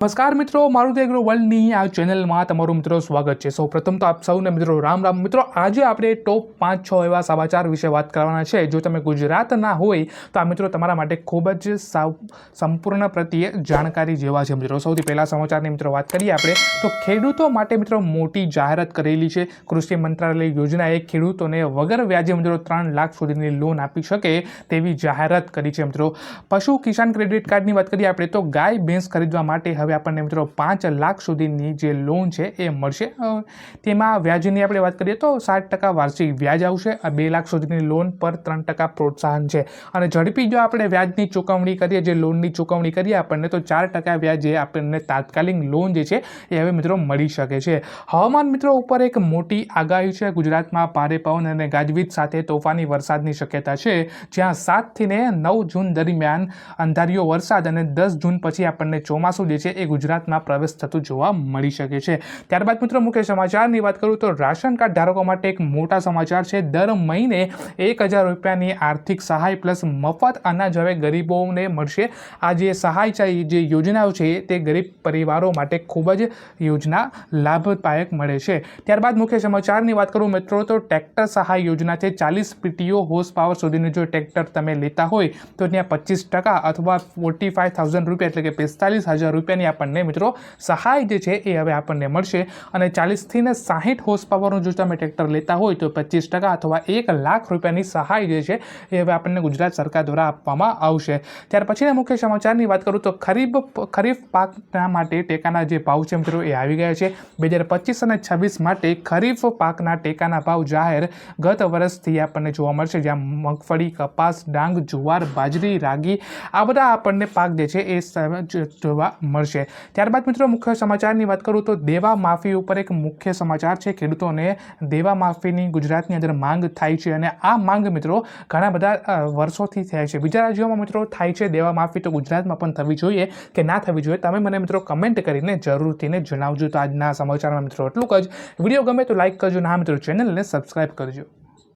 નમસ્કાર મિત્રો, મારું તો એગ્રો વર્લ્ડની આ ચેનલમાં તમારું મિત્રો સ્વાગત છે. સૌ પ્રથમ તો આપ સૌને મિત્રો રામ રામ. મિત્રો, આજે આપણે ટોપ પાંચ છ એવા સમાચાર વિશે વાત કરવાના છે. જો તમે ગુજરાતના હોય, તો આ મિત્રો તમારા માટે ખૂબ જ સાવ, સંપૂર્ણ પ્રત્યે જાણકારી જેવા છે. મિત્રો, સૌથી પહેલાં સમાચારની મિત્રો વાત કરીએ આપણે, તો ખેડૂતો માટે મિત્રો મોટી જાહેરાત કરેલી છે. કૃષિ મંત્રાલય યોજનાએ ખેડૂતોને વગર વ્યાજે મિત્રો ત્રણ લાખ સુધીની લોન આપી શકે તેવી જાહેરાત કરી છે. મિત્રો, પશુ કિસાન ક્રેડિટ કાર્ડની વાત કરીએ આપણે, તો ગાય, ભેંસ ખરીદવા માટે હવે આપણને મિત્રો પાંચ લાખ સુધીની જે લોન છે એ મળશે. તેમાં વ્યાજની આપણે વાત કરીએ તો સાત ટકા વાર્ષિક વ્યાજ આવશે બે લાખ સુધીની લોન પર ત્રણ ટકા પ્રોત્સાહન છે. અને ઝડપી જો આપણે વ્યાજની ચૂકવણી કરીએ, જે લોનની ચૂકવણી કરીએ આપણને, તો ચાર ટકા વ્યાજ એ આપણને તાત્કાલિક લોન જે છે એ હવે મિત્રો મળી શકે છે. હવામાન મિત્રો ઉપર એક મોટી આગાહી છે. ગુજરાતમાં ભારે પવન અને ગાજવીજ સાથે તોફાની વરસાદની શક્યતા છે. જ્યાં સાતથી ને નવ જૂન દરમિયાન અંધારિયો વરસાદ અને દસ જૂન પછી આપણને ચોમાસું જે છે એ ગુજરાતમાં પ્રવેશ થતું જોવા મળી શકે છે. ત્યારબાદ મિત્રો, મુખ્ય સમાચારની વાત કરું તો રાશન કાર્ડ ધારકો માટે એક મોટા સમાચાર છે. દર મહિને એક હજાર રૂપિયાની આર્થિક સહાય પ્લસ મફત અનાજ હવે ગરીબોને મળશે. આ જે સહાય છે જે યોજનાઓ છે, તે ગરીબ પરિવારો માટે ખૂબ જ યોજના લાભદાયક મળે છે. ત્યારબાદ મુખ્ય સમાચારની વાત કરું મિત્રો, તો ટ્રેક્ટર સહાય યોજના છે. ચાલીસ પીટીઓ હોર્સ પાવર સુધીનું જો ટ્રેક્ટર તમે લેતા હોય, તો ત્યાં પચીસ ટકા અથવા ફોર્ટી ફાઇવ થાઉઝન્ડ રૂપિયા એટલે કે પિસ્તાલીસ હજાર રૂપિયાની આપણને મિત્રો સહાય જે છે એ હવે આપણને મળશે. અને ચાલીસથી ને સાહીઠ હોર્સ પાવરનું જો તમે ટ્રેક્ટર લેતા હોય તો પચીસ ટકા અથવા એક લાખ રૂપિયાની સહાય જે છે એ હવે આપણને ગુજરાત સરકાર દ્વારા આપવામાં આવશે. ત્યાર પછીના મુખ્ય સમાચારની વાત કરું તો ખરીફ ખરીફ પાકના માટે ટેકાના જે ભાવ છે મિત્રો એ આવી ગયા છે. બે હજાર પચીસ અને છવ્વીસ માટે ખરીફ પાકના ટેકાના ભાવ જાહેર ગત વર્ષથી આપણને જોવા મળશે. જ્યાં મગફળી, કપાસ, ડાંગ, જુવાર, બાજરી, રાગી આ બધા આપણને પાક જે છે એ જોવા મળશે. ત્યારબાદ મિત્રો, મુખ્ય સમાચારની વાત કરું તો દેવા માફી ઉપર એક મુખ્ય સમાચાર છે. ખેડૂતોને દેવા માફીની ગુજરાતની અંદર માંગ થાય છે અને આ માંગ મિત્રો ઘણા બધા વર્ષોથી થાય છે. બીજા રાજ્યોમાં મિત્રો થાય છે દેવા માફી તો ગુજરાતમાં પણ થવી જોઈએ કે ના થવી જોઈએ તમે મને મિત્રો કમેન્ટ કરીને જરૂરથી જણાવજો. તો આજના સમાચારમાં મિત્રો એટલું જ. વીડિયો ગમે તો લાઇક કરજો ના મિત્રો ચેનલને સબસ્ક્રાઈબ કરજો.